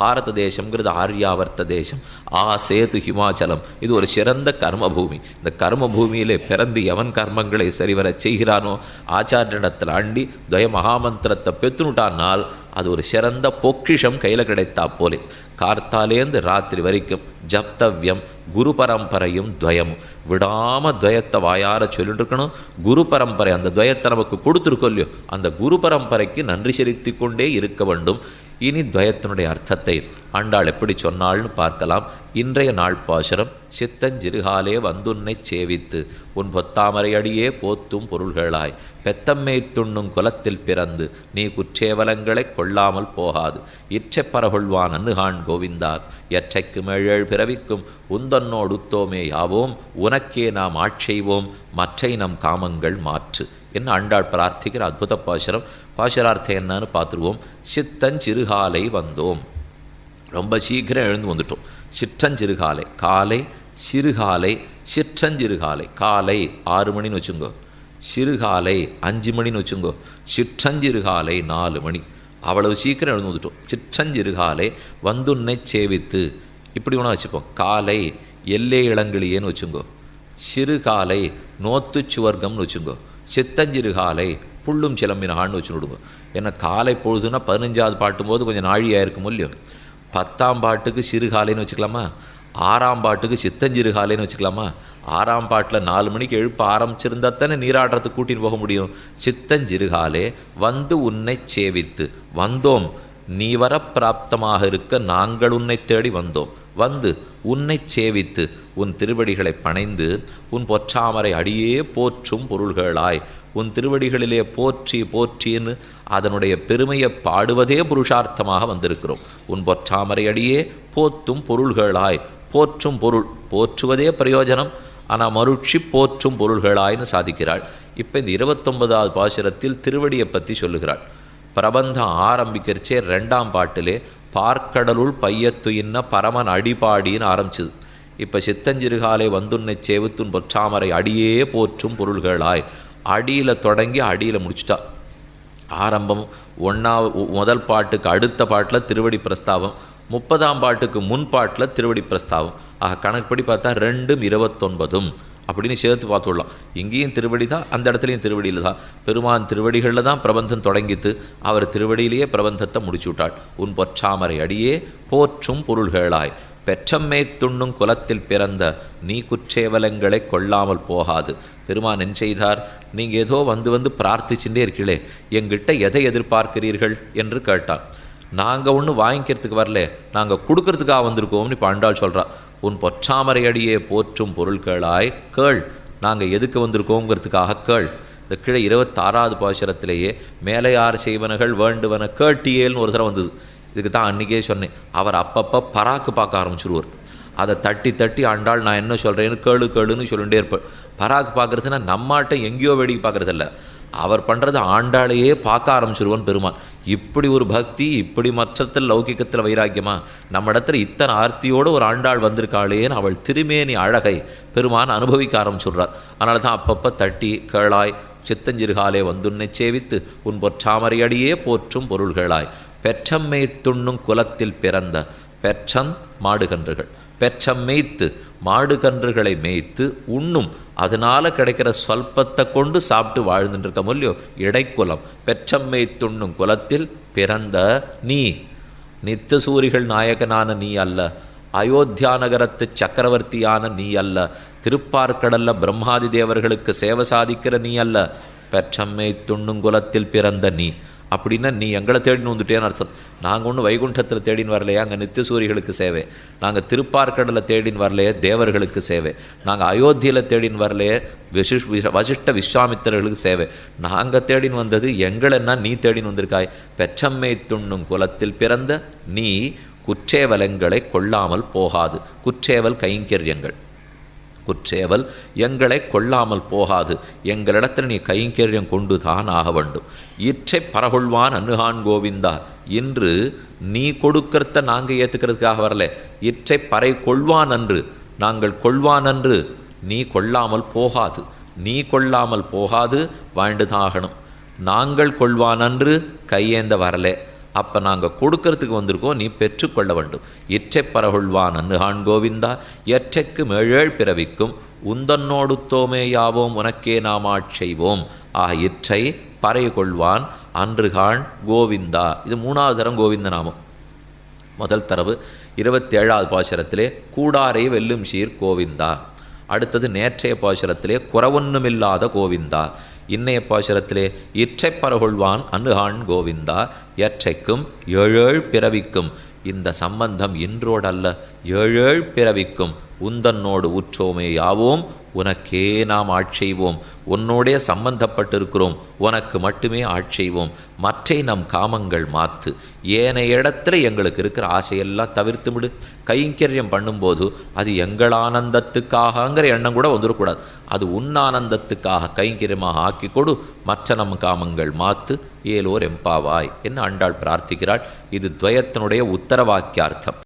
பாரத தேசம்ங்கிறது ஆர்யாவர்த்த தேசம் ஆ சேது ஹிமாச்சலம். இது ஒரு சிறந்த கர்ம பூமி இந்த கர்ம பூமியிலே பிறந்து எவன் கர்மங்களை சரிவர செய்கிறானோ ஆச்சாரியனிடத்தில் அண்டி துவய மகாமந்திரத்தை பெற்றுனுட்டானால் அது ஒரு சிறந்த பொக்கிஷம் கையில் கிடைத்தா போலே. கார்த்தாலேந்து ராத்திரி வரைக்கும் ஜப்தவ்யம் குரு பரம்பரையும் துவயமும் விடாம துவயத்தை வாயார சொல்லிட்டு இருக்கணும் குரு பரம்பரை அந்த துவயத்தை நமக்கு கொடுத்துருக்கோம் இல்லையோ அந்த குரு பரம்பரைக்கு நன்றி செலுத்தி கொண்டே இருக்க வேண்டும். இனி துவயத்தினுடைய அர்த்தத்தை ஆண்டாள் எப்படி சொன்னாள்னு பார்க்கலாம். இன்றைய நாள் பாசுரம் சித்தஞ்சிறுகாலே வந்துன்னை சேவித்து உன் பொத்தாமரையடியே போத்தும் பொருள்களாய். பெத்தம்மை துண்ணும் குலத்தில் பிறந்து நீ குற்றேவலங்களை கொள்ளாமல் போகாது. இற்றைப் பரகொள்வான் அன்னுகான் கோவிந்தா எற்றைக்கு மேழேழ் பிறவிக்கும் உந்தன்னோடு உத்தோமே யாவோம்? உனக்கே நாம் ஆட்செய்வோம் மற்றை நம் காமங்கள் மாற்று. என்ன ஆண்டாள் பிரார்த்திக்கிற அற்புத பாசுரம் பாசுரார்த்தம் என்னன்னு பார்த்துருவோம். சித்தஞ்சிறுகாலை வந்தோம். ரொம்ப சீக்கிரம் எழுந்து வந்துட்டோம். சிற்றஞ்சிறுகாலை காலை சிறுகாலை சிற்றஞ்சிறுகாலை காலை ஆறு மணின்னு வச்சுங்கோ. சிறுகாலை அஞ்சு மணின்னு வச்சுங்கோ. சிற்றஞ்சிறுகாலை நாலு மணி. அவ்வளவு சீக்கிரம் எழுந்து வந்துட்டோம். சிற்றஞ்சிறுகாலை வந்துன்னை சேவித்து. இப்படி ஒன்றா வச்சுப்போம். காலை எல்லே இளங்கிளியேன்னு வச்சுங்கோ. சிறுகாலை நோத்து சுவர்க்கம்னு வச்சுங்கோ. சித்தஞ்சிறுகாலை புள்ளும் சிலம்பினான்னு வச்சு விடுங்க ஏன்னா காலை பொழுதுன்னா பதினஞ்சாவது பாட்டும் போது கொஞ்சம் நாழியாக இருக்கும் இல்லையோ? பத்தாம் பாட்டுக்கு சிறுகாலைன்னு வச்சுக்கலாமா? ஆறாம் பாட்டுக்கு சித்தஞ்சிறுகாலைன்னு வச்சுக்கலாமா? ஆறாம் பாட்டில் நாலு மணிக்கு எழுப்ப ஆரம்பிச்சிருந்தா தானே நீராடுறதுக்கு கூட்டின்னு போக முடியும். சித்தஞ்சிறுகாலே வந்து உன்னை சேவித்து வந்தோம். நீ வர பிராப்தமாக இருக்க நாங்கள் உன்னை தேடி வந்தோம். வந்து உன்னை சேவித்து உன் திருவடிகளை பணைந்து உன் பொற்றாமரை அடியே போற்றும் பொருள்களாய் உன் திருவடிகளிலே போற்றி போற்றின்னு அதனுடைய பெருமையை பாடுவதே புருஷார்த்தமாக வந்திருக்கிறோம். உன் பொற்றாமரை அடியே போத்தும் பொருள்களாய் போற்றும் பொருள் போற்றுவதே பிரயோஜனம். ஆனால் மருட்சி போற்றும் பொருள்களாய்னு சாதிக்கிறாள். இப்போ இந்த இருபத்தொன்பதாவது பாசுரத்தில் திருவடியை பற்றி சொல்லுகிறாள். பிரபந்தம் ஆரம்பிக்கிறச்சே ரெண்டாம் பாட்டிலே பார்க்கடலுள் பையத்து இன்ன பரமன் அடிபாடின்னு ஆரம்பிச்சுது. இப்போ சித்தஞ்சிறுகாலை வந்துன்னை சேவுத்துன் பொற்றாமரை அடியே போற்றும் பொருள்களாய். அடியில் தொடங்கி அடியில் முடிச்சிட்டா. ஆரம்பம் ஒன்றாவது முதல் பாட்டுக்கு அடுத்த பாட்டில் திருவடி பிரஸ்தாவம் முப்பதாம் பாட்டுக்கு முன் பாட்டில் திருவடி பிரஸ்தாவம். ஆக கணக்குப்படி பார்த்தா ரெண்டும் இருபத்தொன்பதும். அப்படின்னு சேர்த்து பார்த்துடலாம் இங்கேயும் திருவடி தான் அந்த இடத்துலையும் திருவடியில் தான். பெருமான் திருவடிகளில் தான் பிரபந்தம் தொடங்கித்து அவர் திருவடியிலேயே பிரபந்தத்தை முடிச்சு விட்டாள் உன் பொற்றாமரை அடியே போற்றும் பொருள்களாய். பெற்றம்மே துண்ணும் குலத்தில் பிறந்த நீ குற்றேவலங்களை கொள்ளாமல் போகாது. பெருமான் என் செய்தார்? நீங்கள் ஏதோ வந்து வந்து பிரார்த்திச்சுட்டே இருக்கீளே எங்கிட்ட எதை எதிர்பார்க்கிறீர்கள்? என்று கேட்டான். நாங்கள் ஒன்றும் வாங்கிக்கிறதுக்கு வரல. நாங்கள் கொடுக்கறதுக்காக வந்திருக்கோம்னு இப்போ ஆண்டாள் சொல்கிறா உன் பொற்றாமரை அடியே போற்றும் பொருட்களாய் கேள். நாங்கள் எதுக்கு வந்திருக்கோங்கிறதுக்காக கேள். இந்த கீழே இருபத்தாறாவது பாசுரத்திலேயே மேலையார் செய்வனகள் வேண்டுவன கேட்டியேல்னு ஒரு தடவை வந்தது. இதுக்கு தான் அன்றைக்கே சொன்னேன். அவர் அப்பப்போ பராக்கு பார்க்க ஆரம்பிச்சிருவார். அதை தட்டி தட்டி ஆண்டாள் நான் என்ன சொல்கிறேன்னு கேளு கேளுன்னு சொல்லிகிட்டே இருப்பேன் பராக்கு பார்க்குறதுன்னா நம்மாட்ட எங்கேயோ வேடிக்கை பார்க்குறதில்ல. அவர் பண்ணுறது ஆண்டாளையே பார்க்க ஆரம்பிச்சிருவோன்னு பெருமான் இப்படி ஒரு பக்தி இப்படி மற்றத்தில் லௌகிக்கத்தில் வைராக்கியமா? நம்ம இடத்துல இத்தனை ஆர்த்தியோடு ஒரு ஆண்டாள் வந்திருக்காளேன்னு அவள் திருமேனி அழகை பெருமான் அனுபவிக்க ஆரம்பிச்சுடுறார். அதனால தான் அப்பப்போ தட்டி கேளாய் சித்தஞ்சிறுகாலே வந்துன்னை சேவித்து உன் பொற்றாமரையடியே போற்றும் பொருள்களாய். பெற்றம்மை துண்ணும் குலத்தில் பிறந்த பெற்றம் மாடுகன்றுகள். பெற்றம் மேய்த்து மாடுகன்றுகளை மேய்த்து உண்ணும். அதனால கிடைக்கிற சொல்பத்தை கொண்டு சாப்பிட்டு வாழ்ந்துட்டு இருக்க இல்லையோ இடைக்குலம். பெற்றம் மேய்த்துண்ணும் குலத்தில் பிறந்த நீ. நித்த சூரிகள் நாயகனான நீ அல்ல. அயோத்தியா நகரத்து சக்கரவர்த்தியான நீ அல்ல. திருப்பார்க்கடல்ல பிரம்மாதி தேவர்களுக்கு சேவை சாதிக்கிற நீ அல்ல. பெற்றம்மை துண்ணும் குலத்தில் பிறந்த நீ. அப்படின்னா நீ எங்களை தேடின்னு வந்துட்டேன்னு அர்த்தம் நாங்கள் ஒன்றும் வைகுண்டத்தில் தேடின்னு வரலையா? அங்கே நித்தியசூரிகளுக்கு சேவை. நாங்கள் திருப்பார்க்கடலில் தேடின்னு வரலையே? தேவர்களுக்கு சேவை. நாங்கள் அயோத்தியில் தேடின்னு வரலையே? விசிஷ் வசிஷ்ட விஸ்வாமித்திரர்களுக்கு சேவை. நாங்கள் தேடின்னு வந்தது எங்களென்னா நீ தேடின்னு வந்திருக்காய்? பெற்றம்மை துண்ணும் குலத்தில் பிறந்த நீ குற்றேவலங்களை கொள்ளாமல் போகாது. குற்றேவல் கைங்கரியங்கள். குற்றேவல் எங்களை கொள்ளாமல் போகாது. எங்களிடத்தில் நீ கைங்கரியம் கொண்டு தான் ஆக வேண்டும். இற்றை பரகொள்வான் அன்னுகான் கோவிந்தா. இன்று நீ கொடுக்கறத நாங்கள் ஏற்றுக்கிறதுக்காக வரல. இற்றை பறை கொள்வான் அன்று. நாங்கள் கொள்வான் அன்று. நீ கொள்ளாமல் போகாது. நீ கொள்ளாமல் போகாது. வாழ்ந்து ஆகணும் நாங்கள் கொள்வான் அன்று. கையேந்த வரலே. அப்போ நாங்கள் கொடுக்கறதுக்கு வந்திருக்கோம் நீ பெற்றுக்கொள்ள வேண்டும். இற்றை பரகுள்வான் அன்னுகான் கோவிந்தா எற்றைக்கு மேழேழ் பிறவிக்கும் உந்தன்னோடுத்தோமே யாவோம் உனக்கே நாம் ஆட்செய்வோம் ஆக இற்றை பறை கொள்வான் அன்றுகான் கோவிந்தா. இது மூணாவது தரம் கோவிந்த நாமம். முதல் தரவு இருபத்தி ஏழாவது பாசுரத்திலே கூடாரை வெல்லும் சீர் கோவிந்தா. அடுத்தது நேற்றைய பாசுரத்திலே குறவொன்னுமில்லாத கோவிந்தா. இன்னைய பாசுரத்திலே இற்றை பரகொள்வான் அணுகான் கோவிந்தா எற்றைக்கும் ஏழேழ் பிறவிக்கும். இந்த சம்பந்தம் இன்றோடல்ல ஏழேழ் பிறவிக்கும். உந்தன்னோடு உற்றோமே யாவோம் உனக்கே நாம் ஆட்செய்வோம். உன்னோடே சம்பந்தப்பட்டிருக்கிறோம் உனக்கு மட்டுமே ஆட்செய்வோம். மற்றை நம் காமங்கள் மாத்து. ஏனைய இடத்துல எங்களுக்கு இருக்கிற ஆசையெல்லாம் தவிர்த்து விடு. கைங்கரியம் பண்ணும்போது அது எங்கள் ஆனந்தத்துக்காகங்கிற எண்ணம் கூட வந்துடக்கூடாது அது உன் ஆனந்தத்துக்காக கைங்கரியமாக ஆக்கி கொடு. மற்ற நம் காமங்கள் மாத்து. ஏலோர் எம்பாவாய். என்று ஆண்டாள் பிரார்த்திக்கிறாள்? இது துவயத்தினுடைய உத்தரவாக்கியார்த்தம்.